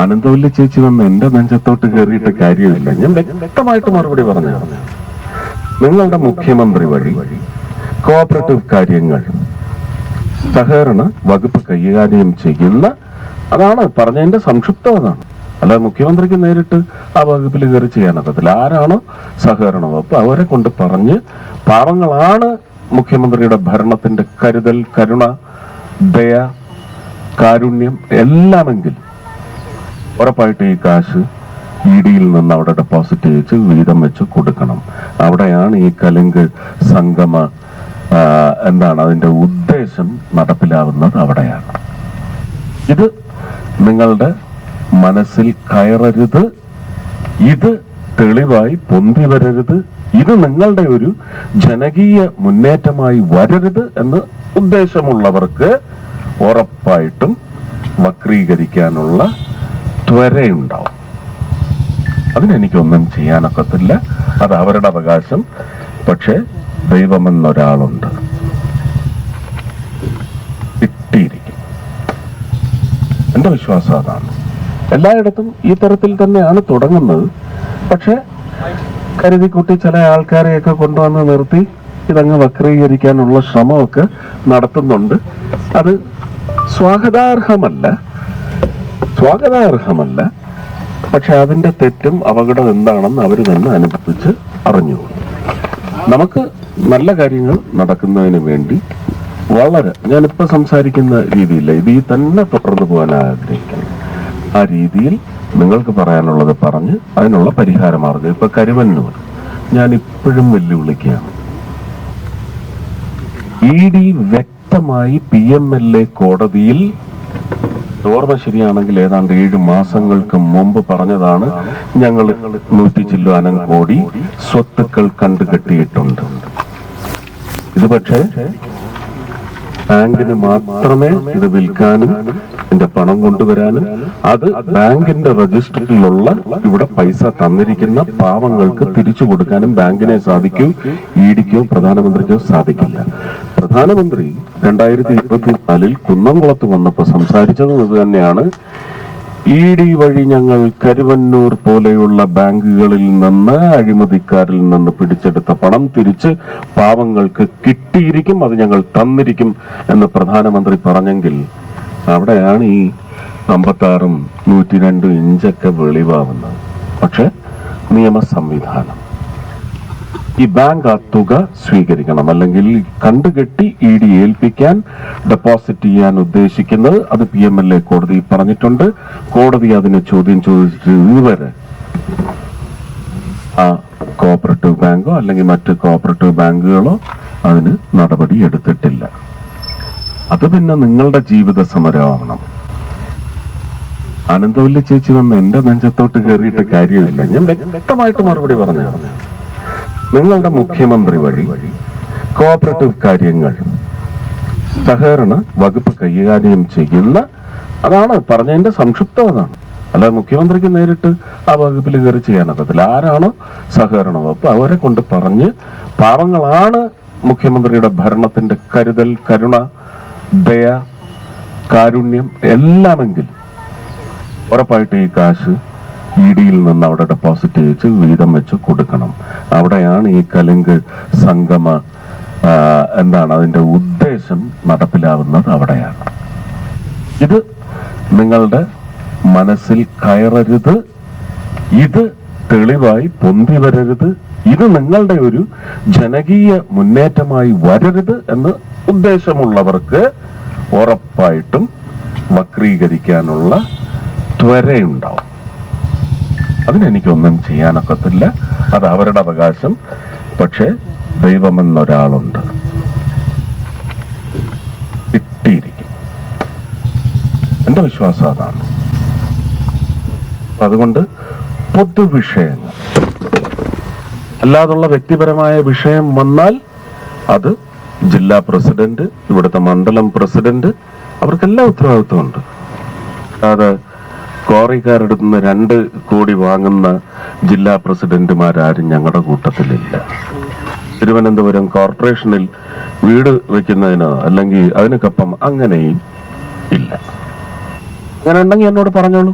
അനന്തവല്ലി ചേച്ചി വന്ന് എന്റെ നെഞ്ചത്തോട്ട് കയറിയിട്ട് കാര്യമില്ല. ഞാൻ വ്യക്തമായിട്ട് മറുപടി പറഞ്ഞു നിങ്ങളുടെ മുഖ്യമന്ത്രി വഴി കോപ്പറേറ്റീവ് കാര്യങ്ങൾ സഹകരണ വകുപ്പ് കൈകാര്യം ചെയ്യുന്ന അതാണ് പറഞ്ഞതിന്റെ സംക്ഷിപ്തം അതാണ് മുഖ്യമന്ത്രിക്ക് നേരിട്ട് ആ വകുപ്പിൽ കയറി ചെയ്യാനൊക്കത്തില്ല ആരാണോ സഹകരണ വകുപ്പ് അവരെ കൊണ്ട് പറഞ്ഞ് പാവങ്ങളാണ് മുഖ്യമന്ത്രിയുടെ ഭരണത്തിന്റെ കരുതൽ കരുണ ദയ കാരുണ്യം എല്ലാമെങ്കിൽ ഉറപ്പായിട്ട് ഈ കാശ് ഇ ഡിയിൽ നിന്ന് അവിടെ ഡെപ്പോസിറ്റ് ചെയ്ച്ച് വീതം വെച്ച് കൊടുക്കണം. അവിടെയാണ് ഈ കലുങ്ക് സംഗമ എന്താണ് അതിന്റെ ഉദ്ദേശം നടപ്പിലാവുന്നത് അവിടെയാണ്. ഇത് നിങ്ങളുടെ മനസ്സിൽ കയറരുത്. ഇത് തെളിവായി പൊന്തി വരരുത്. ഇത് നിങ്ങളുടെ ഒരു ജനകീയ മുന്നേറ്റമായി വരരുത് എന്ന് ഉദ്ദേശമുള്ളവർക്ക് ഉറപ്പായിട്ടും വക്രീകരിക്കാനുള്ള ത്വരയുണ്ടാവും അതിനെനിക്കൊന്നും ചെയ്യാനൊക്കത്തില്ല. അത് അവരുടെ അവകാശം. പക്ഷെ ദൈവമെന്നൊരാളുണ്ട്. കിട്ടിയിരിക്കും. എന്റെ വിശ്വാസം അതാണ്. എല്ലായിടത്തും ഈ തരത്തിൽ തന്നെയാണ് തുടങ്ങുന്നത്. പക്ഷെ കരുതിക്കുട്ടി ചില ആൾക്കാരെയൊക്കെ കൊണ്ടുവന്ന് നിർത്തി ഇതങ്ങ് വക്രീകരിക്കാനുള്ള ശ്രമമൊക്കെ നടത്തുന്നുണ്ട്. അത് സ്വാഗതാർഹമല്ല. സ്വാഗതാർഹമല്ല. പക്ഷെ അതിന്റെ തെറ്റും അപകടം എന്താണെന്ന് അവർ തന്നെ അനുഭവിച്ച് അറിഞ്ഞു. നമുക്ക് നല്ല കാര്യങ്ങൾ നടക്കുന്നതിന് വേണ്ടി വളരെ ഞാനിപ്പോ സംസാരിക്കുന്ന രീതിയില്ല ഇത് ഈ തന്നെ തുടർന്നു പോകാൻ ആഗ്രഹിക്കുന്നു. ആ രീതിയിൽ നിങ്ങൾക്ക് പറയാനുള്ളത് പറഞ്ഞ് അതിനുള്ള പരിഹാര മാർഗം ഇപ്പൊ കരുവന്നൂർ ഞാൻ ഇപ്പോഴും വെല്ലുവിളിക്കുകയാണ്. ഇ ഡി വ്യക്തമായി പി എം എൽ എ കോടതിയിൽ ഓർമ്മ ശരിയാണെങ്കിൽ ഏതാണ്ട് ഏഴ് മാസങ്ങൾക്ക് മുമ്പ് പറഞ്ഞതാണ്. ഞങ്ങൾ നൂറ്റി ചില്ലുവാനം കോടി സ്വത്തുക്കൾ കണ്ടുകെട്ടിയിട്ടുണ്ട്. ഇത് പക്ഷേ ബാങ്കിന് മാത്രമേ ഇത് വിൽക്കാനും എന്റെ പണം കൊണ്ടുവരാനും അത് ബാങ്കിന്റെ രജിസ്റ്ററിലുള്ള ഇവിടെ പൈസ തന്നിരിക്കുന്ന പാവങ്ങൾക്ക് തിരിച്ചു കൊടുക്കാനും ബാങ്കിനെ സാധിക്കൂ ഇഡിക്കോ പ്രധാനമന്ത്രിക്കോ സാധിക്കില്ല. പ്രധാനമന്ത്രി രണ്ടായിരത്തി ഇരുപത്തിനാലിൽ കുന്നംകുളത്ത് വന്നപ്പോൾ സംസാരിച്ചത് തന്നെയാണ്. ഇ ഡി വഴി ഞങ്ങൾ കരുവന്നൂർ പോലെയുള്ള ബാങ്കുകളിൽ നിന്ന് അഴിമതിക്കാരിൽ നിന്ന് പിടിച്ചെടുത്ത പണം തിരിച്ച് പാവങ്ങൾക്ക് കിട്ടിയിരിക്കും അത് ഞങ്ങൾ തന്നിരിക്കും എന്ന് പ്രധാനമന്ത്രി പറഞ്ഞെങ്കിൽ അവിടെയാണ് ഈ അമ്പത്താറും നൂറ്റി രണ്ടും ഇഞ്ചൊക്കെ വെളിവാവുന്നത്. പക്ഷെ നിയമ സംവിധാനം ഈ ബാങ്ക് ആ തുക സ്വീകരിക്കണം. അല്ലെങ്കിൽ കണ്ടുകെട്ടി ഇ ഡി ഏൽപ്പിക്കാൻ ഡെപ്പോസിറ്റ് ചെയ്യാൻ ഉദ്ദേശിക്കുന്നത് അത് പി എം എൽ എ കോടതി പറഞ്ഞിട്ടുണ്ട്. കോടതി അതിനെ ചോദ്യം ചോദിച്ചിട്ട് ഇതുവരെ. ആ കോഓപ്പറേറ്റീവ് ബാങ്കോ അല്ലെങ്കിൽ മറ്റ് കോഓപ്പറേറ്റീവ് ബാങ്കുകളോ അതിന് നടപടി എടുത്തിട്ടില്ല. അത് പിന്നെ നിങ്ങളുടെ ജീവിത സമരമാവണം. ആനന്ദവല്ലി ചേച്ചി വന്ന് എന്റെ നെഞ്ചത്തോട്ട് കയറിയിട്ട് കാര്യമില്ല. ഞാൻ വ്യക്തമായിട്ട് മറുപടി പറഞ്ഞു നിങ്ങളുടെ മുഖ്യമന്ത്രി വഴി കോപ്പറേറ്റീവ് കാര്യങ്ങൾ സഹകരണ വകുപ്പ് കൈകാര്യം ചെയ്യുന്ന അതാണ് പറഞ്ഞതിന്റെ സംക്ഷിപ്തം അതാണ് അല്ലാതെ മുഖ്യമന്ത്രിക്ക് നേരിട്ട് ആ വകുപ്പിൽ കയറി ചെയ്യാനൊക്കത്തില്ല ആരാണോ സഹകരണ വകുപ്പ് അവരെ കൊണ്ട് പറഞ്ഞ് പാവങ്ങളാണ് മുഖ്യമന്ത്രിയുടെ ഭരണത്തിന്റെ കരുതൽ കരുണ ദയ കാരുണ്യം എല്ലാമെങ്കിൽ ഉറപ്പായിട്ട് ഈ കാശ് ഇ ഡിയിൽ നിന്ന് അവിടെ ഡെപ്പോസിറ്റ് ചെയ്ത് വീതം വെച്ച് കൊടുക്കണം. അവിടെയാണ് ഈ കലുങ്ക് സംഗമ എന്താണ് അതിന്റെ ഉദ്ദേശം നടപ്പിലാവുന്നത് അവിടെയാണ്. ഇത് നിങ്ങളുടെ മനസ്സിൽ കയറരുത്. ഇത് തെളിവായി പൊന്തി വരരുത്. ഇത് നിങ്ങളുടെ ഒരു ജനകീയ മുന്നേറ്റമായി വരരുത് എന്ന് ഉദ്ദേശമുള്ളവർക്ക് ഉറപ്പായിട്ടും വക്രീകരിക്കാനുള്ള ത്വരയുണ്ടാവും. അതിനെനിക്കൊന്നും ചെയ്യാനൊക്കത്തില്ല. അത് അവരുടെ അവകാശം. പക്ഷെ ദൈവമെന്നൊരാളുണ്ട്. കിട്ടിയിരിക്കും. എന്റെ വിശ്വാസം അതാണ്. അതുകൊണ്ട് പൊതുവിഷയങ്ങൾ. അല്ലാതുള്ള വ്യക്തിപരമായ വിഷയം വന്നാൽ അത് ജില്ലാ പ്രസിഡന്റ് ഇവിടുത്തെ മണ്ഡലം പ്രസിഡന്റ് അവർക്കെല്ലാം ഉത്തരവാദിത്വമുണ്ട്. അത് ക്വാറിക്കാരെടുത്ത് നിന്ന് രണ്ട് കോടി വാങ്ങുന്ന ജില്ലാ പ്രസിഡന്റുമാരാരും ഞങ്ങളുടെ കൂട്ടത്തിലില്ല. തിരുവനന്തപുരം കോർപ്പറേഷനിൽ വീട് വെക്കുന്നതിനോ അല്ലെങ്കിൽ അതിനൊപ്പം അങ്ങനെയും ഇല്ല. അങ്ങനെ ഉണ്ടെങ്കിൽ എന്നോട് പറഞ്ഞോളൂ.